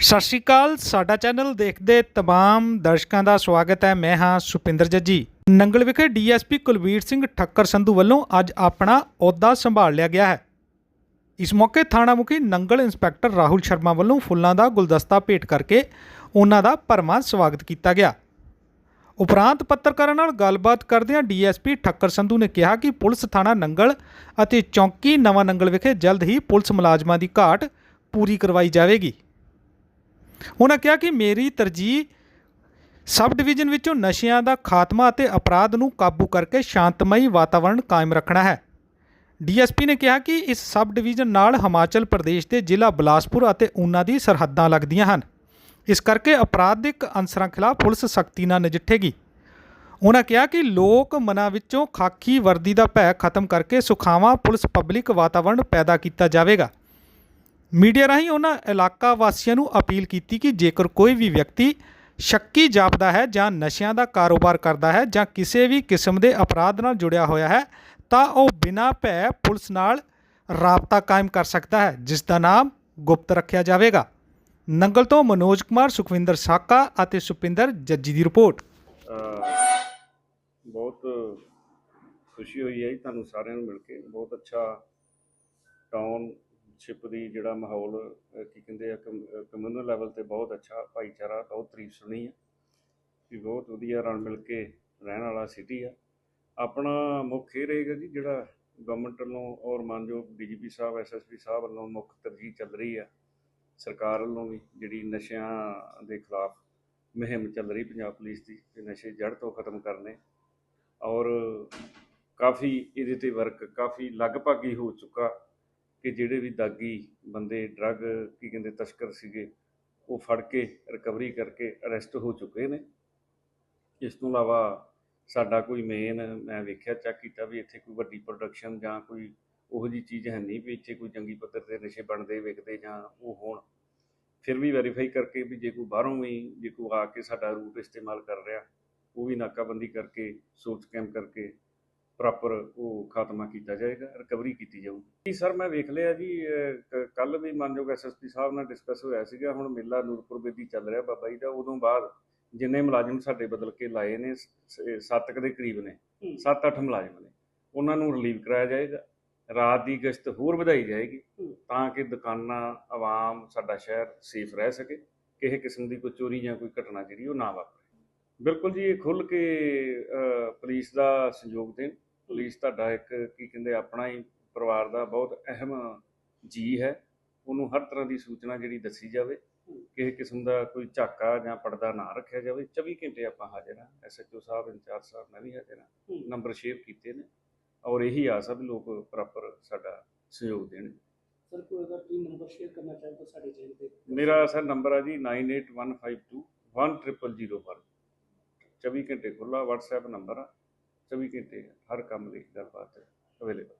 ਸਤਿ ਸ਼੍ਰੀ ਅਕਾਲ, ਸਾਡਾ ਚੈਨਲ ਦੇਖਦੇ ਤਮਾਮ ਦਰਸ਼ਕਾਂ ਦਾ ਸਵਾਗਤ ਹੈ। ਮੈਂ ਹਾਂ ਸੁਪਿੰਦਰ ਜੱਜੀ। ਨੰਗਲ ਵਿਖੇ ਡੀਐਸਪੀ ਕੁਲਵੀਰ ਸਿੰਘ ਠੱਕਰ ਸੰਧੂ ਵੱਲੋਂ ਅੱਜ ਆਪਣਾ ਅਹੁਦਾ ਸੰਭਾਲ ਲਿਆ ਗਿਆ ਹੈ। ਇਸ ਮੌਕੇ ਥਾਣਾ ਮੁਖੀ ਨੰਗਲ ਇੰਸਪੈਕਟਰ ਰਾਹੁਲ ਸ਼ਰਮਾ ਵੱਲੋਂ ਫੁੱਲਾਂ ਦਾ ਗੁਲਦਸਤਾ ਭੇਟ ਕਰਕੇ ਉਹਨਾਂ ਦਾ ਭਰਵਾਂ ਸਵਾਗਤ ਕੀਤਾ ਗਿਆ। ਉਪਰੰਤ ਪੱਤਰਕਾਰਾਂ ਨਾਲ ਗੱਲਬਾਤ ਕਰਦਿਆਂ ਡੀਐਸਪੀ ਠੱਕਰ ਸੰਧੂ ਨੇ ਕਿਹਾ ਕਿ ਪੁਲਿਸ ਥਾਣਾ ਨੰਗਲ ਅਤੇ ਚੌਂਕੀ ਨਵਾਂ ਨੰਗਲ ਵਿਖੇ ਜਲਦ ਹੀ ਪੁਲਿਸ ਮੁਲਾਜ਼ਮਾਂ ਦੀ ਘਾਟ ਪੂਰੀ ਕਰਵਾਈ ਜਾਵੇਗੀ। ਉਹਨਾਂ ਕਿਹਾ ਕਿ ਮੇਰੀ ਤਰਜੀਹ ਸਬ ਡਿਵੀਜ਼ਨ ਵਿੱਚੋਂ ਨਸ਼ਿਆਂ ਦਾ ਖਾਤਮਾ ਅਤੇ ਅਪਰਾਧ ਨੂੰ ਕਾਬੂ ਕਰਕੇ ਸ਼ਾਂਤਮਈ ਵਾਤਾਵਰਣ ਕਾਇਮ ਰੱਖਣਾ ਹੈ। ਡੀਐਸਪੀ ਨੇ ਕਿਹਾ ਕਿ ਇਸ ਸਬ ਡਿਵੀਜ਼ਨ ਨਾਲ ਹਿਮਾਚਲ ਪ੍ਰਦੇਸ਼ ਦੇ ਜ਼ਿਲ੍ਹਾ ਬਿਲਾਸਪੁਰ ਅਤੇ ਊਨਾ ਦੀ ਸਰਹੱਦਾਂ ਲੱਗਦੀਆਂ ਹਨ। ਇਸ ਕਰਕੇ ਅਪਰਾਧਿਕ ਅਨਸਰਾਂ ਖਿਲਾਫ ਪੁਲਿਸ ਸਖਤੀ ਨਾਲ ਨਜਿੱਠੇਗੀ। ਉਹਨਾਂ ਕਿਹਾ ਕਿ ਲੋਕ ਮਨਾਂ ਵਿੱਚੋਂ ਖਾਕੀ ਵਰਦੀ ਦਾ ਭੈ ਖਤਮ ਕਰਕੇ ਸੁਖਾਵਾਂ ਪੁਲਿਸ ਪਬਲਿਕ ਵਾਤਾਵਰਣ ਪੈਦਾ ਕੀਤਾ ਜਾਵੇਗਾ। ਮੀਡੀਆ ਰਾਹੀਂ ਉਹਨਾਂ ਇਲਾਕਾ ਵਾਸੀਆਂ ਨੂੰ ਅਪੀਲ ਕੀਤੀ ਕਿ ਜੇਕਰ ਕੋਈ ਵੀ ਵਿਅਕਤੀ ਸ਼ੱਕੀ ਜਾਪਦਾ ਹੈ ਜਾਂ ਨਸ਼ਿਆਂ ਦਾ ਕਾਰੋਬਾਰ ਕਰਦਾ ਹੈ ਜਾਂ ਕਿਸੇ ਵੀ ਕਿਸਮ ਦੇ ਅਪਰਾਧ ਨਾਲ ਜੁੜਿਆ ਹੋਇਆ ਹੈ, ਤਾਂ ਉਹ ਬਿਨਾਂ ਭੈ ਪੁਲਿਸ ਨਾਲ ਰਾਬਤਾ ਕਾਇਮ ਕਰ ਸਕਦਾ ਹੈ, ਜਿਸ ਦਾ ਨਾਮ ਗੁਪਤ ਰੱਖਿਆ ਜਾਵੇਗਾ। ਨੰਗਲ ਤੋਂ ਮਨੋਜ ਕੁਮਾਰ, ਸੁਖਵਿੰਦਰ ਸਾਕਾ ਅਤੇ ਸੁਪਿੰਦਰ ਜੱਜੀ ਦੀ ਰਿਪੋਰਟ। ਬਹੁਤ ਖੁਸ਼ੀ ਹੋਈ ਹੈ ਜੀ ਤੁਹਾਨੂੰ ਸਾਰਿਆਂ ਨੂੰ ਮਿਲ ਕੇ। ਬਹੁਤ ਅੱਛਾ ਸ਼ਿਪ ਦੀ ਜਿਹੜਾ ਮਾਹੌਲ, ਅਹ ਕੀ ਕਹਿੰਦੇ ਆ ਕਮਿਊਨਲ ਲੈਵਲ ਤੇ ਬਹੁਤ ਅੱਛਾ ਭਾਈਚਾਰਾ, ਬਹੁਤ ਤਾਰੀਫ ਸੁਣੀ ਆ। ਵੀ ਬਹੁਤ ਵਧੀਆ ਰਲ ਮਿਲ ਕੇ ਰਹਿਣ ਵਾਲਾ ਸਿਟੀ ਆ। ਆਪਣਾ ਮੁੱਖ ਇਹ ਰਹੇਗਾ ਜੀ, ਜਿਹੜਾ ਗਵਰਨਮੈਂਟ ਵੱਲੋਂ ਔਰ ਮਾਨਯੋਗ ਡੀਜੀਪੀ ਸਾਹਿਬ ਐਸਐਸਪੀ ਸਾਹਿਬ ਵੱਲੋਂ ਮੁੱਖ ਤਰਜੀਹ ਚੱਲ ਰਹੀ ਆ, ਸਰਕਾਰ ਵੱਲੋਂ ਵੀ ਜਿਹੜੀ ਨਸ਼ਿਆਂ ਦੇ ਖਿਲਾਫ ਮੁਹਿੰਮ ਚੱਲ ਰਹੀ ਪੰਜਾਬ ਪੁਲਿਸ ਦੀ ਕਿ ਨਸ਼ੇ ਜੜ ਤੋਂ ਖਤਮ ਕਰਨੇ। ਔਰ ਕਾਫੀ ਇਹਦੇ ਤੇ ਵਰਕ ਕਾਫੀ ਲਗਭਗ ਹੀ ਹੋ ਚੁੱਕਾ। ਕਿ ਜਿਹੜੇ ਵੀ ਦਾਗੀ ਬੰਦੇ ਡਰੱਗ ਕੀ ਕਹਿੰਦੇ, ਤਸਕਰ ਸੀਗੇ, ਉਹ ਫੜ ਕੇ ਰਿਕਵਰੀ ਕਰਕੇ ਅਰੈਸਟ ਹੋ ਚੁੱਕੇ ਨੇ। ਇਸ ਤੋਂ ਇਲਾਵਾ ਸਾਡਾ ਕੋਈ ਮੇਨ ਮੈਂ ਵੇਖਿਆ ਚੈੱਕ ਕੀਤਾ ਵੀ ਇੱਥੇ ਕੋਈ ਵੱਡੀ ਪ੍ਰੋਡਕਸ਼ਨ ਜਾਂ ਕੋਈ ਉਹੋ ਜੀ ਚੀਜ਼ ਹੈ ਨਹੀਂ ਵੀ ਇੱਥੇ ਕੋਈ ਜੰਗੀ ਪੱਧਰ ਤੇ ਨਸ਼ੇ ਬਣਦੇ, ਵਿਕਦੇ ਜਾਂ ਉਹ ਹੋਣ। ਫਿਰ ਵੀ ਵੈਰੀਫਾਈ ਕਰਕੇ ਵੀ ਜੇ ਕੋਈ ਬਾਹਰੋਂ ਵੀ, ਜੇ ਕੋਈ ਆ ਕੇ ਸਾਡਾ ਰੂਟ ਇਸਤੇਮਾਲ ਕਰ ਰਿਹਾ, ਉਹ ਵੀ ਨਾਕਾਬੰਦੀ ਕਰਕੇ ਸੋਚ ਕੈਂਪ ਕਰਕੇ ਪ੍ਰੋਪਰ ਉਹ ਖਾਤਮਾ ਕੀਤਾ ਜਾਏਗਾ ਰਿਕਵਰੀ ਕੀਤੀ ਜਾਊਗੀ। ਜੀ ਸਰ ਮੈਂ ਵੇਖ ਲਿਆ ਜੀ ਕੱਲ ਵੀ ਮਾਨਯੋਗ ਐਸਐਸਪੀ ਸਾਹਿਬ ਨਾਲ ਡਿਸਕਸ ਹੋਇਆ ਸੀਗਾ ਹੁਣ ਮੇਲਾ ਨੂਰਪੁਰ ਬੇਦੀ ਚੱਲ ਰਿਹਾ ਬਾਬਾ ਜੀ ਦਾ ਉਦੋਂ ਬਾਅਦ ਜਿੰਨੇ ਮੁਲਾਜ਼ਮ ਸਾਡੇ ਬਦਲ ਕੇ ਲਾਏ ਨੇ ਸ- ਸ- ਸੱਤ ਕੁ ਦੇ ਕਰੀਬ ਨੇ ਸੱਤ ਅੱਠ ਮੁਲਾਜ਼ਮ ਨੇ ਉਹਨਾਂ ਨੂੰ ਰਿਲੀਵ ਕਰਾਇਆ ਜਾਏਗਾ ਰਾਤ ਦੀ ਗਸ਼ਤ ਹੋਰ ਵਧਾਈ ਜਾਏਗੀ ਤਾਂ ਕਿ ਦੁਕਾਨਾਂ ਆਵਾਮ ਸਾਡਾ ਸ਼ਹਿਰ ਸੇਫ ਰਹਿ ਸਕੇ ਕਿਸੇ ਕਿਸਮ ਦੀ ਕੋਈ ਚੋਰੀ ਜਾਂ ਕੋਈ ਘਟਨਾ ਜਿਹੜੀ ਉਹ ਨਾ ਵਾਪਰੇ। ਬਿਲਕੁਲ ਜੀ ਇਹ ਖੁੱਲ ਕੇ ਪੁਲਿਸ ਦਾ ਸਹਿਯੋਗ ਦੇਣ। ਪੁਲਿਸ ਤੁਹਾਡਾ ਇੱਕ ਕੀ ਕਹਿੰਦੇ ਆਪਣਾ ਹੀ ਪਰਿਵਾਰ ਦਾ ਬਹੁਤ ਅਹਿਮ ਜੀ ਹੈ। ਉਹਨੂੰ ਹਰ ਤਰ੍ਹਾਂ ਦੀ ਸੂਚਨਾ ਜਿਹੜੀ ਦੱਸੀ ਜਾਵੇ ਕਿਸੇ ਕਿਸਮ ਦਾ ਕੋਈ ਝਾਕਾ ਜਾਂ ਪਰਦਾ ਨਾ ਰੱਖਿਆ ਜਾਵੇ। 24 ਘੰਟੇ ਆਪਾਂ ਹਾਜ਼ਰ ਹਾਂ। ਐਸਐਚਓ ਸਾਹਿਬ ਇੰਚਾਰਜ ਸਾਹਿਬ ਮੈਂ ਵੀ ਹਾਜ਼ਰ ਹਾਂ। ਨੰਬਰ ਸ਼ੇਅਰ ਕੀਤੇ ਨੇ। ਔਰ ਇਹੀ ਆਸ ਆ ਵੀ ਲੋਕ ਪ੍ਰੋਪਰ ਸਾਡਾ ਸਹਿਯੋਗ ਦੇਣ। ਸਰ ਕੋਈ ਅਗਰ ਤੁਸੀਂ ਨੰਬਰ ਸ਼ੇਅਰ ਕਰਨਾ ਚਾਹੋ ਤਾਂ ਸਾਡੇ ਚੈਨਲ ਤੇ ਮੇਰਾ ਸਰ ਨੰਬਰ ਆ ਜੀ 981551 10001 24 ਘੰਟੇ ਖੁੱਲਾ WhatsApp ਨੰਬਰ ਆ। 24 ਘੰਟੇ ਹਰ ਕੰਮ ਲਈ ਗੱਲਬਾਤ ਅਵੇਲੇਬਲ